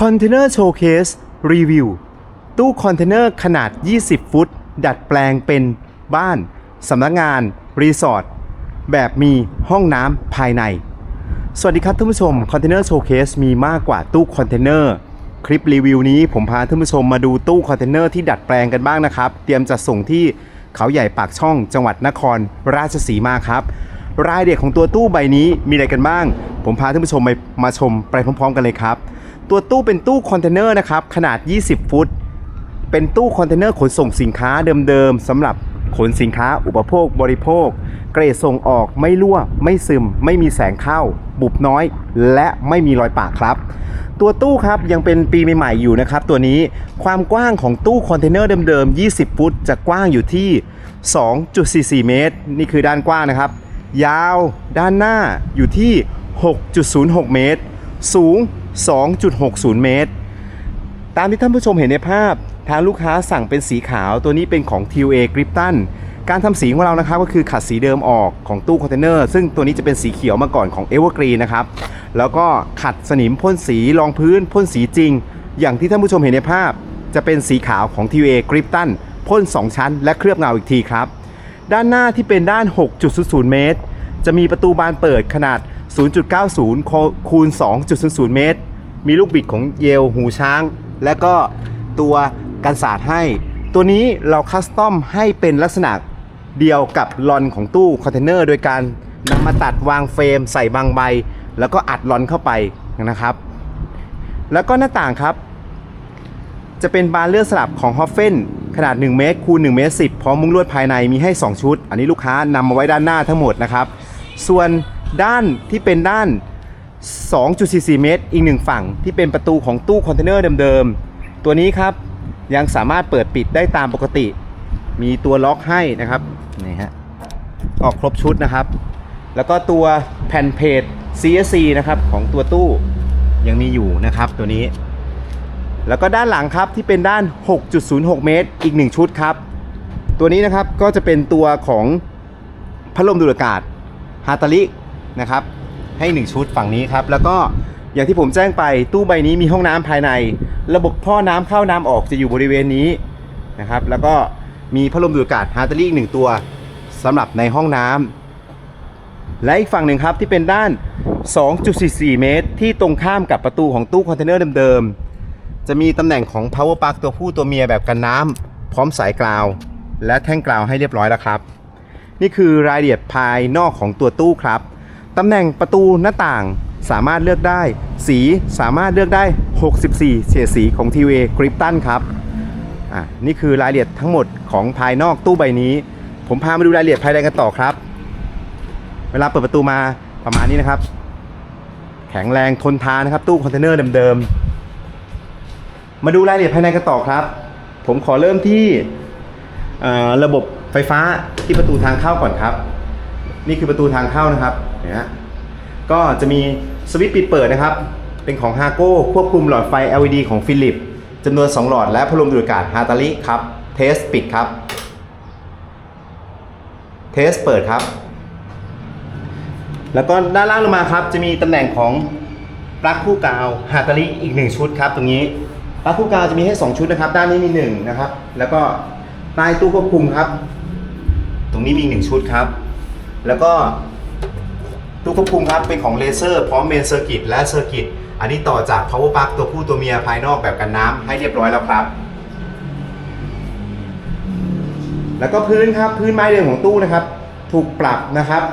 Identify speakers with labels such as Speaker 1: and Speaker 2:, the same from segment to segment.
Speaker 1: คอนเทนเนอร์โชว์เคสรีวิวตู้คอนเทนเนอร์ขนาด 20 ฟุต ดัดแปลงเป็นบ้านสำนักงาน รีสอร์ท แบบมีห้องน้ำภายใน สวัสดีครับท่านผู้ชมคอนเทนเนอร์โชว์เคสมีมากกว่าตู้คอนเทนเนอร์คลิปรีวิวนี้ผมพาท่านผู้ชมมาดูตู้คอนเทนเนอร์ที่ดัดแปลงกันบ้างนะครับ เตรียมจะส่งที่เขาใหญ่ปากช่องจังหวัดนครราชสีมาครับ รายละเอียดของตัวตู้ใบนี้มีอะไรกันบ้าง ผมพาท่านผู้ชมไปมาชมไปพร้อม ๆ กันเลยครับ ตัวตู้เป็นตู้คอนเทนเนอร์นะครับขนาด 20 ฟุต เป็นตู้คอนเทนเนอร์ขนส่งสินค้าเดิมๆสำหรับขนสินค้าอุปโภคบริโภค เกรดส่งออกไม่รั่ว ไม่ซึม ไม่มีแสงเข้า บุบน้อย และไม่มีรอยปากครับ ตัวตู้ครับยังเป็นปีใหม่ๆอยู่นะครับ ตัวนี้ความกว้างของตู้คอนเทนเนอร์เดิมๆ 20 ฟุต จะกว้างอยู่ที่ 2.44 เมตร นี่คือด้านกว้างนะครับ ยาวด้านหน้าอยู่ที่ 6.06 เมตร สูง 2.60 เมตร ตามที่ท่านผู้ชมเห็นในภาพ ทางลูกค้าสั่งเป็นสีขาวตัวนี้เป็นของ TUA g r i p t o n การทำสีของเรานะครับก็คือขัดสีเดิมออกของตู้คอนเทนเนอร์ซึ่งตัวนี้จะเป็นสีเขียวมาก่อนของ Evergreen นะครับ แล้วก็ขัดสนิมพ่นสีรองพื้นพ่นสีจริง อย่างที่ท่านผู้ชมเห็นในภาพ จะเป็นสีขาวของ TUA g r i p t o n พ่น 2 ชั้น และเคลือบเงาอีกทีครับ ด้านหน้าที่เป็นด้าน 6.00 เมตร จะมีประตูบานเปิดขนาด 0.90 คูณ 2.00 เมตร มีลูกบิดของเยลหูช้าง และก็ตัวกันศาสตร์ให้ ตัวนี้เราคัสตอมให้เป็นลักษณะเดียวกับลอนของตู้คอนเทนเนอร์ โดยการนำมาตัดวางเฟรม ใส่บางใบ แล้วก็อัดลอนเข้าไปนะครับ แล้วก็หน้าต่างครับ จะเป็นบานเลื่อนสลับของฮอฟเฟนขนาด 1 เมตรคูณ1เมตร10 พร้อมมุ้งลวดภายในมีให้ 2 ชุด อันนี้ลูกค้านำมาไว้ด้านหน้าทั้งหมดนะครับ ส่วน ด้านที่เป็นด้าน 2.44 เมตร อีกหนึ่งฝั่งที่เป็นประตูของตู้คอนเทนเนอร์เดิมๆ ตัวนี้ครับยังสามารถเปิดปิดได้ตามปกติ มีตัวล็อกให้นะครับนี่ฮะออกครบชุดนะครับ แล้วก็ตัวแผ่นเพจ CSC นะครับของตัวตู้ยังมีอยู่นะครับตัวนี้ แล้วก็ด้านหลังครับที่เป็นด้าน 6.06 เมตร อีก 1 ชุดครับ ตัวนี้นะครับก็จะเป็นตัวของพัดลมดูดอากาศฮาตาลิ นะครับ ให้ 1 ชุดฝั่งนี้ครับ แล้วก็อย่างที่ผมแจ้งไปตู้ใบนี้มีห้องน้ำภายใน ระบบท่อน้ำเข้าน้ำออกจะอยู่บริเวณนี้นะครับ แล้วก็มีพัดลมดูดอากาศฮาร์ตาลิอีกหนึ่งตัวสำหรับในห้องน้ำและอีกฝั่งหนึ่งครับที่เป็นด้าน 2.44 เมตร ที่ตรงข้ามกับประตูของตู้คอนเทนเนอร์เดิมๆจะมีตำแหน่งของ power plug ตัวผู้ตัวเมียแบบกันน้ำพร้อมสายกราว และแท่งกราวให้เรียบร้อยแล้วครับ นี่คือรายละเอียดภายนอกของตัวตู้ครับ ตำแหน่งประตูหน้าต่างสามารถเลือกได้ สีสามารถเลือกได้ 64 เฉดสีของ TVA g r i p t o n ครับอะนี่คือรายละเอียดทั้งหมดของภายนอกตู้ใบนี้ ผมพามาดูรายละเอียดภายในกันต่อครับ เวลาเปิดประตูมาประมาณนี้นะครับ แข็งแรงทนทานนะครับ ตู้คอนเทนเนอร์เดิมๆ มาดูรายละเอียดภายในกันต่อครับ ผมขอเริ่มที่อ่อระบบไฟฟ้าที่ประตูทางเข้าก่อนครับ นี่คือประตูทางเข้านะครับเนี่ยฮะก็จะมีสวิตช์ปิดเปิดนะครับ เป็นของ h a โก้ควบคุมหลอดไฟ LED ของฟิลิปจำนวน 2 หลอดและพัดลมดูดอากาศฮาตาลิครับ เทสปิดครับ เทสเปิดครับ แล้วก็ด้านล่างลงมาครับ จะมีตำแหน่งของปลั๊กคู่กาวฮาตาลิอีก 1 ชุดครับ ตรงนี้ปลั๊กคู่กาวจะมีให้ 2 ชุดนะครับ ด้านนี้มี 1 นะครับ แล้วก็ใต้ตู้ควบคุมครับ ตรงนี้มีอีกหนึ่งชุดครับ แล้วก็ตู้ควบคุมครับเป็นของเลเซอร์พร้อมเมนเซอร์กิตและเซอร์กิตอันนี้ต่อจาก power plug ตัวผู้ตัวเมียภายนอกแบบกันน้ำให้เรียบร้อยแล้วครับ แล้วก็พื้นครับพื้นไม้เดิมของตู้นะครับ ถูกปรับนะครับ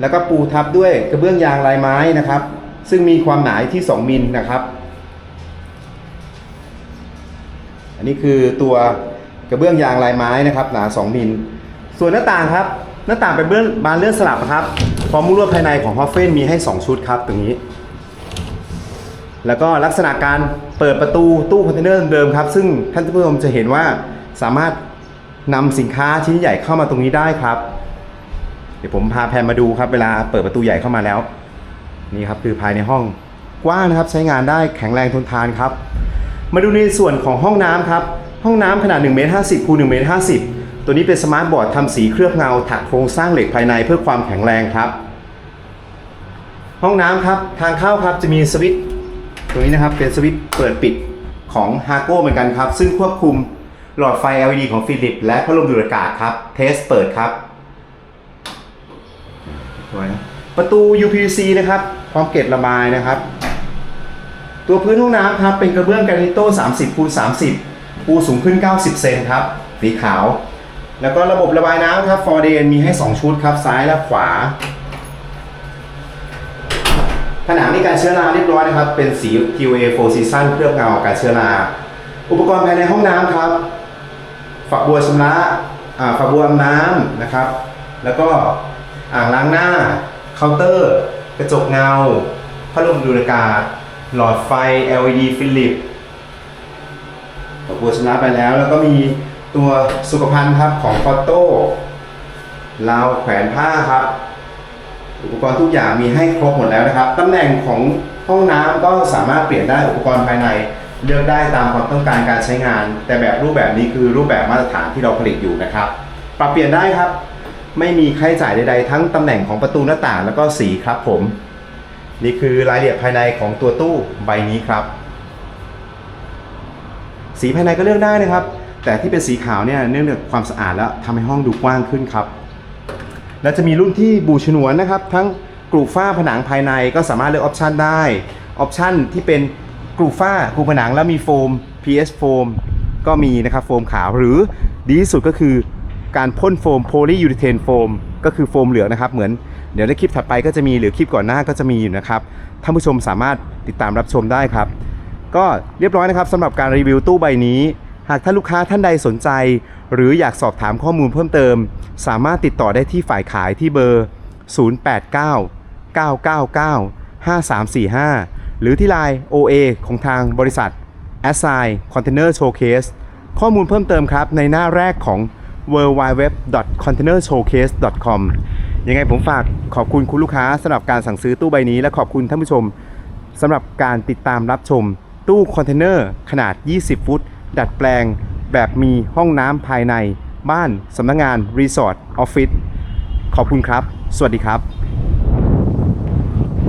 Speaker 1: แล้วก็ปูทับด้วยกระเบื้องยางลายไม้นะครับ ซึ่งมีความหนาที่ 2มิลนะครับ อันนี้คือตัวกระเบื้องยางลายไม้นะครับ หนา 2มิลส่วนหน้าต่างครับ หน้าต่างเป็นเบื้องบานเลื่อนสลับครับพร้อมมุ้งลวดภายในของฮอฟเฟนมีให้ 2 ชุดครับตรงนี้ แล้วก็ลักษณะการเปิดประตูตู้คอนเทนเนอร์เดิมครับ ซึ่งท่านผู้ชมจะเห็นว่าสามารถนำสินค้าชิ้นใหญ่เข้ามาตรงนี้ได้ครับ เดี๋ยวผมพาแพนมาดูครับเวลาเปิดประตูใหญ่เข้ามาแล้ว นี่ครับคือภายในห้องกว้างนะครับใช้งานได้แข็งแรงทนทานครับ มาดูในส่วนของห้องน้ำครับ ห้องน้ำขนาด1เมตร50คูณ1เมตร50 ตัวนี้เป็นสมาร์ทบอร์ดทำสีเคลือบเงาถักโครงสร้างเหล็กภายในเพื่อความแข็งแรงครับ ห้องน้ำครับทางเข้าครับจะมีสวิตช์ตัวนี้นะครับเป็นสวิตช์เปิดปิดของฮาโก้เหมือนกันครับ ซึ่งควบคุมหลอดไฟ LED ของฟิลิปและพัดลมดูดอากาศครับ เทสเปิดครับสวยนะประตู UPVC นะครับ พร้อมเกล็ดระบายนะครับ ตัวพื้นห้องน้ำครับ เป็นกระเบื้องแกรนิโต้ 30คูณ30 ปูสูงขึ้น 90 เซนครับ สีขาว แล้วก็ระบบระบายน้ำครับฟอร์เดนมีให้ 2 ชุดครับ ซ้ายและขวา ผนังมีการเชื้อราเรียบร้อยนะครับ เป็นสี POA 4 Season เคลือบเงาการเชื้อรา อุปกรณ์ภายในห้องน้ำครับ ฝักบัวชำระอ่าฝักบัวน้ำนะครับ แล้วก็อ่างล้างหน้า เคาน์เตอร์ กระจกเงาพัดลมดูดอากาศ หลอดไฟ LED ฟิลิปฝักบัวชำระไปแล้ว แล้วก็มี ตัวสุขภัณฑ์ครับของฟอโต้ราวแขวนผ้าครับ อุปกรณ์ทุกอย่างมีให้ครบหมดแล้วนะครับตำแหน่งของห้องน้ำก็สามารถเปลี่ยนได้อุปกรณ์ภายใน เลือกได้ตามความต้องการการใช้งาน แต่แบบรูปแบบนี้คือรูปแบบมาตรฐานที่เราผลิตอยู่นะครับ ปรับเปลี่ยนได้ครับ ไม่มีค่าใช้จ่ายใดๆ ทั้งตำแหน่งของประตูหน้าต่างแล้วก็สีครับผม นี่คือรายละเอียดภายในของตัวตู้ใบนี้ครับ สีภายในก็เลือกได้นะครับ แต่ที่เป็นสีขาวเนี่ยเนื่องจากความสะอาดแล้วทำให้ห้องดูกว้างขึ้นครับ และจะมีรุ่นที่บูฉนวนนะครับ ทั้งกรูฝ้าผนังภายในก็สามารถเลือกออปชันได้ออปชันที่เป็นกรูฝ้ากรูผนังแล้วมีโฟม PS โฟมก็มีนะครับโฟมขาวหรือดีที่สุดก็คือการพ่นโฟมโพลียูริเทนโฟมก็คือโฟมเหลืองนะครับ เหมือนเดี๋ยวในคลิปถัดไปก็จะมีหรือคลิปก่อนหน้าก็จะมีอยู่นะครับท่านผู้ชมสามารถติดตามรับชมได้ครับ ก็เรียบร้อยนะครับสำหรับการรีวิวตู้ใบนี้ หากท่านลูกค้าท่านใดสนใจ หรืออยากสอบถามข้อมูลเพิ่มเติม สามารถติดต่อได้ที่ฝ่ายขายที่เบอร์ 089 999 5345 หรือที่ไลน์ OA ของทางบริษัท a s s i g n Container Showcase ข้อมูลเพิ่มเติมครับในหน้าแรกของ w w w c o n t a i n e r s h o w c a s e c o m ยังไงผมฝากขอบคุณคุณลูกค้าสำหรับการสั่งซื้อตู้ใบนี้ และขอบคุณท่านผู้ชมสำหรับการติดตามรับชมตู้คอนเทนเนอร์ขนาด 20 ฟุต ดัดแปลงแบบมีห้องน้ำภายใน บ้านสำนักงงานรีสอร์ทออฟฟิศขอบคุณครับ สวัสดีครับ